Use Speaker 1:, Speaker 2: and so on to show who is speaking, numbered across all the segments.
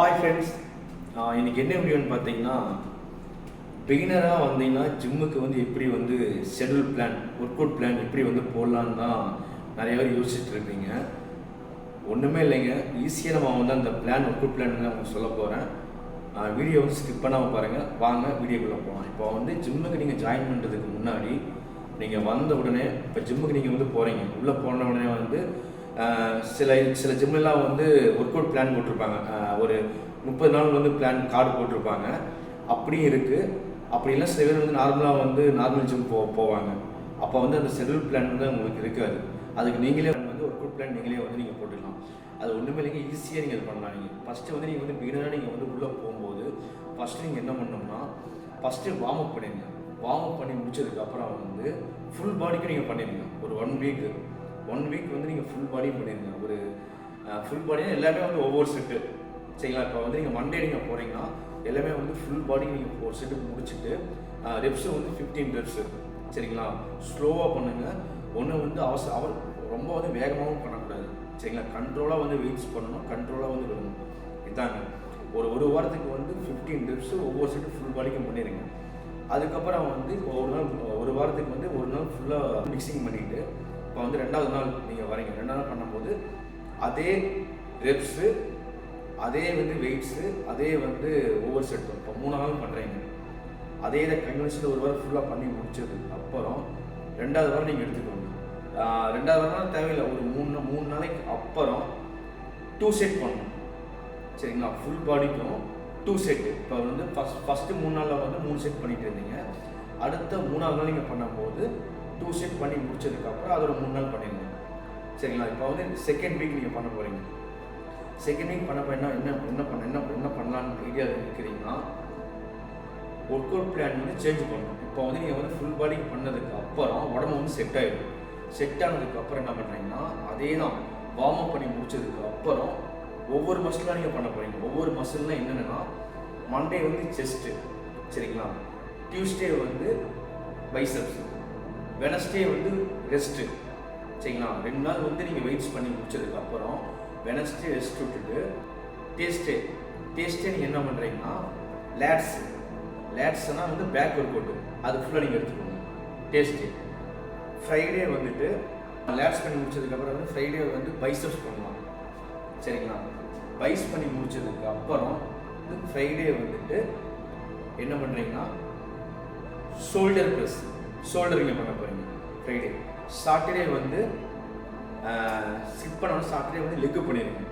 Speaker 1: Hi friends இன்னைக்கு என்ன வீடியோன்னு பார்த்தீங்கன்னா பிகினராக வந்தீங்கன்னா ஜிம்முக்கு வந்து எப்படி வந்து schedule plan work out plan எப்படி வந்து போடலான்னு தான் நிறைய பேர் யோசிச்சுட்டு இருப்பீங்க. ஒன்றுமே இல்லைங்க. ஈஸியாக நம்ம வந்து அந்த பிளான் ஒர்க் அவுட் பிளான் உங்களுக்கு சொல்ல போகிறேன் வீடியோ வந்து ஸ்கிப் பண்ணாமல் பாருங்கள் வாங்க வீடியோக்குள்ளே போகலாம் இப்போ வந்து ஜிம்முக்கு நீங்கள் ஜாயின் பண்ணுறதுக்கு முன்னாடி நீங்கள் வந்த உடனே இப்போ ஜிம்முக்கு நீங்கள் வந்து போகிறீங்க உள்ளே போன உடனே வந்து சில சில ஜிம்மெல்லாம் வந்து ஒர்க் அவுட் பிளான் போட்டிருப்பாங்க ஒரு முப்பது நாள் வந்து பிளான் கார்டு போட்டிருப்பாங்க. அப்படியும் இருக்குது அப்படி சில பேர் வந்து நார்மலாக வந்து நார்மல் ஜிம் போ போவாங்க. அப்போ வந்து அந்த ஷெட்யூல் பிளான் வந்து உங்களுக்கு இருக்காது. அதுக்கு நீங்களே வந்து ஒர்க் அவுட் பிளான் நீங்களே வந்து நீங்கள் போட்டுக்கலாம். அது ஒன்றுமே இல்லைங்க ஈஸியாக நீங்கள் இது பண்ணலாம். நீங்கள் ஃபஸ்ட்டு வந்து நீங்கள் வந்து பிகினராக நீங்கள் வந்து உள்ளே போகும்போது ஃபஸ்ட்டு நீங்கள் என்ன பண்ணணும்னா ஃபஸ்ட்டு வார்ம் அப் பண்ணிடுங்க. வார்ம் அப் பண்ணி முடிச்சதுக்கப்புறம் வந்து ஃபுல் பாடிக்கும் நீங்கள் பண்ணிடுங்க. ஒரு ஒன் வீக்கு ஒன் வீக் வந்து நீங்கள் ஃபுல் பாடியும் பண்ணிடுங்க ஒரு ஃபுல் பாடினா எல்லாமே வந்து ஒவ்வொரு செட்டு சரிங்களா? இப்போ வந்து நீங்கள் மண்டே நீங்கள் போகிறீங்கன்னா எல்லாமே வந்து ஃபுல் பாடி நீங்கள் ஒரு செட்டு முடிச்சுட்டு ரெப்ஸு வந்து ஃபிஃப்டீன் ரெப்ஸு சரிங்களா? ஸ்லோவாக பண்ணுங்கள் ஒன்று வந்து அவசர அவர் ரொம்ப வந்து வேகமாகவும் பண்ணக்கூடாது. சரிங்களா? கண்ட்ரோலாக வந்து வெயிட்ஸ் பண்ணணும். கண்ட்ரோலாக வந்து விடணும். இதாங்க. ஒரு ஒரு வாரத்துக்கு வந்து ஃபிஃப்டீன் ரெப்ஸு ஒவ்வொரு செட்டு ஃபுல் பாடிக்கும் பண்ணிடுங்க அதுக்கப்புறம் வந்து ஒரு நாள் ஒரு வாரத்துக்கு வந்து ஒரு நாள் ஃபுல்லாக மிக்சிங் பண்ணிவிட்டு இப்போ வந்து ரெண்டாவது நாள் நீங்கள் வரீங்க. ரெண்டாவது நாள் பண்ணும்போது அதே ரெப்ஸு அதே வந்து வெயிட்ஸு அதே வந்து ஒவ்வொரு செட்டும் இப்போ மூணு நாள் பண்ணுறீங்க அதே இதை கன்வென்ஷனில் ஒரு வாரம் ஃபுல்லாக பண்ணி முடிச்சது அப்புறம் ரெண்டாவது வாரம் நீங்கள் எடுத்துக்கோங்க. ரெண்டாவது வாரம் தேவையில்லை. ஒரு மூணு மூணு நாளைக்கு அப்புறம் டூ செட் பண்ணணும். சரிங்களா? ஃபுல் பாடிக்கும் டூ செட்டு இப்போ வந்து ஃபஸ்ட் ஃபஸ்ட்டு மூணு நாளில் வந்து மூணு செட் பண்ணிட்டு இருந்தீங்க. அடுத்த மூணாவது நாள் நீங்கள் பண்ணும்போது டூ செட் பண்ணி முடிச்சதுக்கப்புறம் அதோட மூணு நாள் பண்ணிடுங்க சரிங்களா? இப்போ வந்து செகண்ட் வீக் நீங்கள் பண்ண போகிறீங்க செகண்ட் வீக் பண்ண என்ன என்ன என்ன பண்ண என்ன என்ன பண்ணலான்னு ஐடியா இருக்கிறீங்கன்னா ஒர்க் அவுட் பிளான் வந்து சேஞ்ச் பண்ணணும். இப்போ வந்து நீங்கள் வந்து ஃபுல் பாடி பண்ணதுக்கு அப்புறம் உடம்பு வந்து செட் ஆகிடும் செட் ஆனதுக்கப்புறம் என்ன பண்ணுறீங்கன்னா அதே தான் வார்ம் அப் பண்ணி முடிச்சதுக்கு அப்புறம் ஒவ்வொரு மசிலாக நீங்கள் பண்ண போகிறீங்க ஒவ்வொரு மசில்னா என்னென்னா மண்டே வந்து செஸ்ட்டு சரிங்களா? டியூஸ்டே வந்து பைசப்ஸ் வெனஸ்டே வந்து ரெஸ்ட்டு சரிங்களா? ரெண்டு நாள் வந்து நீங்கள் வெயிட்ஸ் பண்ணி முடிச்சதுக்கு அப்புறம் வெனஸ்டே ரெஸ்ட் விட்டுட்டு டேஸ்ட்டு டேஸ்ட்டே நீங்கள் என்ன பண்ணுறீங்கன்னா லேட்ஸ் லேட்ஸ்னால் வந்து பேக் ஒர்க் அவுட்டு அது ஃபுல்லாக நீங்கள் எடுத்துக்கோங்க. டேஸ்ட்டு ஃப்ரைடே வந்துட்டு லேட்ஸ் பண்ணி முடிச்சதுக்கப்புறம் வந்து ஃப்ரைடே வந்து பைசப்ஸ் பண்ணலாம். சரிங்களா? பைஸ் பண்ணி முடிச்சதுக்கு அப்புறம் ஃப்ரைடே வந்துட்டு என்ன பண்ணுறீங்கன்னா ஷோல்டர் ப்ரெஸ் ஷோல்டர் பண்ண போகிறீங்க ஃப்ரைடே சாட்டர்டே வந்து ஸ்கிப் பண்ணணும். சாட்டர்டே வந்து லெக்கு பண்ணிடுங்க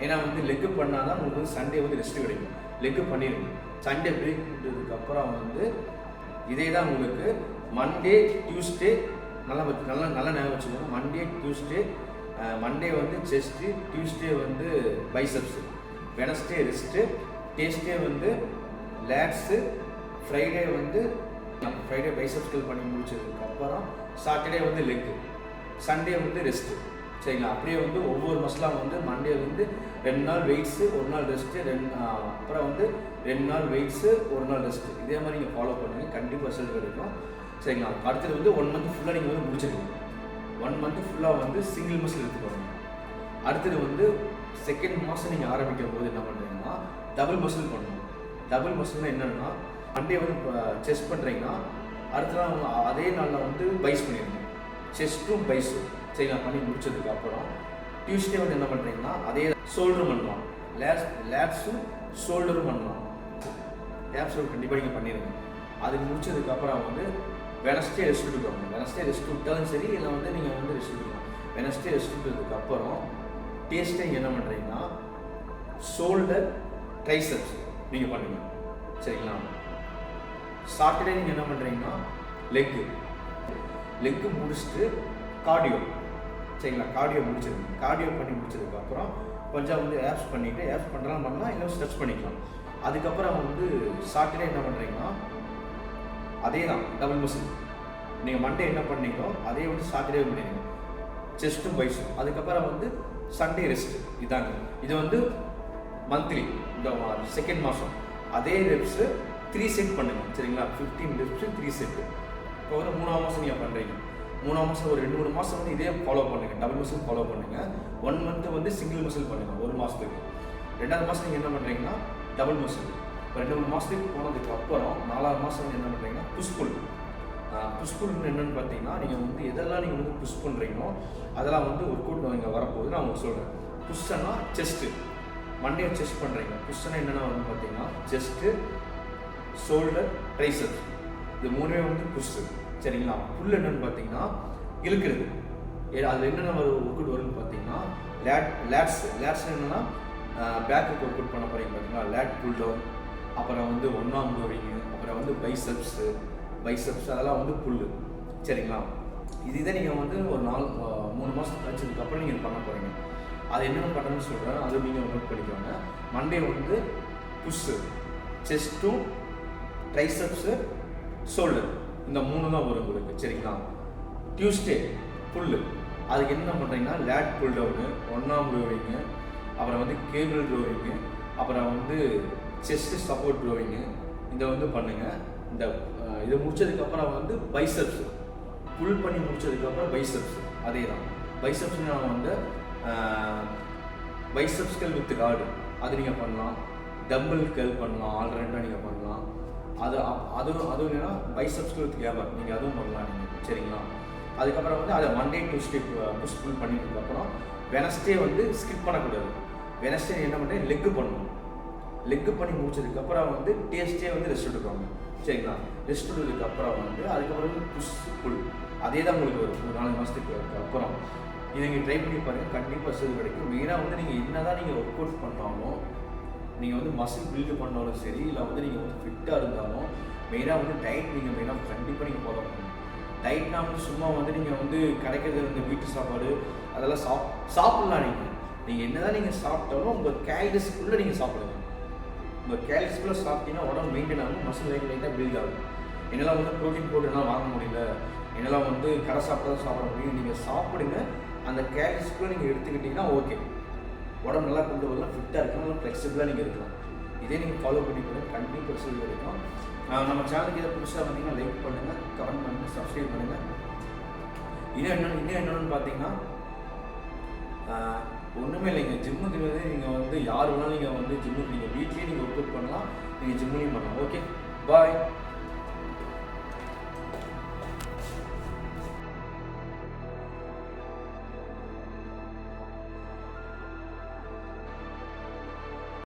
Speaker 1: ஏன்னா வந்து லெக்கு பண்ணால் தான் உங்களுக்கு வந்து சண்டே வந்து ரெஸ்ட் கிடைக்கும். லெக்கு பண்ணிடுங்க சண்டே பிரேக் அப்புறம் வந்து இதே தான் உங்களுக்கு மண்டே டியூஸ்டே நல்லா வச்சு- நல்லா நல்லா நேரம் வச்சுக்கோங்க. மண்டே டியூஸ்டே மண்டே வந்து செஸ்ட்டு டியூஸ்டே வந்து பைசப்ஸு வெனஸ்டே ரெஸ்ட்டு டேஸ்டே வந்து லேட்ஸு ஃப்ரைடே வந்து நம்ம ஃப்ரைடே பைசப்ஸ்கள் பண்ணி முடிச்சதுக்கு அப்புறம் சாட்டர்டே வந்து லெக்கு சண்டே வந்து ரெஸ்ட்டு சரிங்களா? அப்படியே வந்து ஒவ்வொரு மசிலாக வந்து மண்டே வந்து ரெண்டு நாள் வெயிட்ஸு ஒரு நாள் ரெஸ்ட்டு ரெண்டு அப்புறம் வந்து ரெண்டு நாள் வெயிட்ஸு ஒரு நாள் ரெஸ்ட்டு இதே மாதிரி நீங்கள் ஃபாலோ பண்ணுங்கள் கண்டிப்பாக ரிசல்ட் கிடைக்கும். சரிங்களா? அடுத்தது வந்து ஒன் மந்த் ஃபுல்லாக நீங்கள் வந்து முடிச்சிருக்கீங்க ஒன் மந்த் ஃபுல்லாக வந்து சிங்கிள் மசில் எடுத்துக்கோங்க அடுத்தது வந்து செகண்ட் மாதம் நீங்கள் ஆரம்பிக்கும் போது என்ன பண்ணுறீங்கன்னா டபுள் மசில் பண்ணணும். டபுள் மசில்னால் என்னென்னா மண்டே வந்து செஸ் பண்ணுறீங்கன்னா அடுத்த நாள் அதே நாளில் வந்து பைஸ் பண்ணியிருந்தேன் செஸ்ட்டும் பைஸும் சரிங்களா பண்ணி முடிச்சதுக்கு அப்புறம் டியூஸ்டே வந்து என்ன பண்ணுறீங்கன்னா அதே ஷோல்டரும் பண்ணலாம். லேப்ஸ் லேப்ஸும் ஷோல்டரும் பண்ணலாம். லேப்ஸ் கண்டிப்பாக நீங்கள் பண்ணிடுங்க. அது முடிச்சதுக்கு அப்புறம் வந்து வெனஸ்டே ரெஸ்ட் எடுக்கணும் வெனஸ்டே ரெஸ்ட் விட்டாலும் சரி இல்லை வந்து நீங்கள் வந்து ரெஸ்ட் எடுக்கலாம் வெனஸ்டே ரெஸ்ட் விட்டதுக்கு அப்புறம் டேஸ்ட்டே நீங்கள் என்ன பண்ணுறீங்கன்னா ஷோல்டர் ட்ரைசப்ஸ் நீங்கள் பண்ணுங்க. சரிங்களா? சாட்டர்டே நீங்கள் என்ன பண்ணுறீங்கன்னா லெக்கு லெக்கு முடிச்சுட்டு கார்டியோ சரிங்களா? கார்டியோ முடிச்சிருங்க. கார்டியோ பண்ணி முடிச்சதுக்கப்புறம் கொஞ்சம் வந்து ஆப்ஸ் பண்ணிவிட்டு ஆப்ஸ் பண்ணுறலாம் பண்ணலாம் இல்லை ஸ்ட்ரெச் பண்ணிக்கலாம். அதுக்கப்புறம் வந்து சாட்டர்டே என்ன பண்ணுறீங்கன்னா அதே தான் டபுள் மசில் நீங்கள் மண்டே என்ன பண்ணீங்களோ அதே வந்து சாட்டர்டே பண்ணிடுங்க. செஸ்ட்டும் பைஸும் அதுக்கப்புறம் வந்து சண்டே ரெஸ்ட் இதாங்க. இது வந்து மந்த்லி இந்த செகண்ட் மாதம் அதே ரெப்ஸு த்ரீ செட் பண்ணுங்க சரிங்களா? ஃபிஃப்டீன் ரெப்ஸு த்ரீ செட்டு இப்போ வந்து மூணாம் மாதம் நீங்கள் பண்ணுறீங்க மூணாம் மாதம் ஒரு ரெண்டு மூணு மாதம் வந்து இதே ஃபாலோ பண்ணுங்க. டபுள் மசில் ஃபாலோ பண்ணுங்க. ஒன் மந்த் வந்து சிங்கிள் மசில் பண்ணுங்க ஒரு மாதத்துக்கு ரெண்டாவது மாதம் நீங்கள் என்ன பண்ணுறீங்கன்னா டபுள் மசில் இப்போ ரெண்டு மூணு மாதத்துக்கு போனதுக்கு அப்புறம் நாலாவது மாதம் வந்து என்ன பண்ணுறீங்கன்னா புஷ்புல் புஷ்புல்னு என்னென்னு பார்த்தீங்கன்னா நீங்கள் வந்து எதெல்லாம் நீங்கள் வந்து புஷ் பண்ணுறீங்களோ அதெல்லாம் வந்து ஒரு கூட்டம் இங்கே வரப்போகுது நான் உங்களுக்கு சொல்கிறேன் புஷ்ஷன்னா செஸ்ட்டு மண்டே செஸ்ட் பண்ணுறீங்க புஷ்ஷனா என்னென்ன வந்து பார்த்தீங்கன்னா செஸ்ட்டு ஷோல்டர் ட்ரைசப் இது மூணுமே வந்து புஷ்ஷு. சரிங்களா? புல் என்னன்னு பார்த்தீங்கன்னா இழுக்கிறது. அதில் என்னென்ன ஒரு ஒர்க்குட் வரும்னு பார்த்தீங்கன்னா லேட் லேட்ஸ் லேட்ஸ் என்னென்னா பேக்கு ஒர்க்குட் பண்ண போகிறீங்க பார்த்தீங்களா? லேட் புல் டவுன் அப்புறம் வந்து ஒன்றாம் கோவிங்கு அப்புறம் வந்து பைசப்ஸு பைசப்ஸ் அதெல்லாம் வந்து புல்லு சரிங்களா? இது இதை நீங்கள் வந்து ஒரு நாலு மூணு மாதம் கழிச்சதுக்கப்புறம் நீங்கள் பண்ண போகிறீங்க அது என்னென்ன பண்ணணும்னு சொல்கிறேன் அது நீங்கள் நோட் பண்ணிக்கோங்க. மண்டே வந்து புஷ்ஷு. செஸ்ட்டும் ட்ரைசப்ஸு சோல்டு இந்த மூணு தான் வரும் உங்களுக்கு சரிங்களா? டியூஸ்டே புல்லு அதுக்கு என்ன பண்ணுறீங்கன்னா லேட் புல் டவுனு ஒன்றாம் க்ரோவிங்கு அப்புறம் வந்து கேபிள் க்ரோவிங்கு அப்புறம் வந்து செஸ்ட் சப்போர்ட் க்ரோவிங்கு இதை வந்து பண்ணுங்கள் இந்த இதை முடிச்சதுக்கப்புறம் வந்து பைசப்ஸ் புல் பண்ணி முடிச்சதுக்கப்புறம் பைசப்ஸ் அதே தான் பைசப்ஸ்னா வந்து பைசப்ஸ்கள் வித் கார்டு அது நீங்கள் பண்ணலாம். டம்பிள் கல் பண்ணலாம். ஆல்ரெண்டாக நீங்கள் பண்ணலாம். அது அதுவும் அதுவும் என்னன்னா பைசப்ஸ்கள் வித் கேபர் நீங்கள் அதுவும் பண்ணலாம் நீங்கள் சரிங்களா? அதுக்கப்புறம் வந்து அதை மண்டே டியூஸ்டே புஷ் புல் பண்ணிட்டதுக்கப்புறம் வெனஸ்டே வந்து ஸ்கிப் பண்ணக்கூடாது. வெனஸ்டே என்ன பண்ணுறேன் லெக்கு பண்ணணும். லெக்கு பண்ணி முடிச்சதுக்கப்புறம் வந்து டேஸ்ட்டே வந்து ரெஸ்ட் எடுக்கணும் சரிங்களா? ரெஸ்ட் எடுத்ததுக்கப்புறம் வந்து அதுக்கப்புறம் வந்து புஷ் புல் அதே தான் உங்களுக்கு வரும். ஒரு நாலு மாதத்துக்கு அப்புறம். இதை நீங்கள் ட்ரை பண்ணி பாருங்கள் கண்டிப்பாக சிறு கிடைக்கும் மெயினாக வந்து நீங்கள் என்ன தான் நீங்கள் ஒர்க் அவுட் பண்ணாலும் நீங்கள் வந்து மசில் பில்டு பண்ணாலும் சரி இல்லை வந்து நீங்கள் வந்து ஃபிட்டாக இருந்தாலும் மெயினாக வந்து டயட் நீங்கள் மெயினாக கண்டிப்பாக நீங்கள் ஃபாலோ பண்ணணும். டயட்னா வந்து சும்மா வந்து நீங்கள் வந்து கிடைக்கிறது வந்து வீட்டு சாப்பாடு அதெல்லாம் சாப் சாப்பிட்லாம் நீங்கள் நீங்கள் என்னதான் நீங்கள் சாப்பிட்டாலும் உங்கள் கேலரிஸ்க்குள்ளே நீங்கள் சாப்பிடுங்க. உங்கள் கேலரிஸ்க்குள்ளே சாப்பிட்டீங்கன்னா உடம்பு மெயின்டைன் ஆகும் மசில் லைட் லைட்டாக பில்ட் ஆகும். என்னெல்லாம் வந்து ப்ரோட்டீன் பவுடர்லாம் வாங்க முடியல என்னெல்லாம் வந்து கடை சாப்பிட்டா தான் சாப்பிட முடியும் நீங்கள் சாப்பிடுங்க. அந்த கேலரிஸ்க்குள்ளே நீங்கள் எடுத்துக்கிட்டிங்கன்னா ஓகே உடம்பு நல்லா கொண்டு வரலாம் ஃபிட்டாக இருக்கலாம் நல்லா ஃப்ளெக்சிபிளாக நீங்கள் இருக்கலாம். இதே நீங்கள் ஃபாலோ பண்ணி கொடுங்க கண்டிப்பாக ரிசல்ட் இருக்கும் நம்ம சேனலுக்கு எதாவது புதுசாக வந்தீங்கன்னா லைக் பண்ணுங்கள் கமெண்ட் பண்ணுங்கள் சப்ஸ்கிரைப் பண்ணுங்கள் இன்னும் என்ன இன்னும் என்னென்னு பார்த்தீங்கன்னா ஒன்றுமே இல்லைங்க ஜிம்முக்கு வந்து நீங்கள் வந்து யார் வேணாலும் நீங்கள் வந்து ஜிம்முக்கு நீங்கள் வீட்லேயே நீங்கள் ஒர்க் அவுட் பண்ணலாம் நீங்கள் ஜிம்முலேயும் பண்ணலாம். Okay bye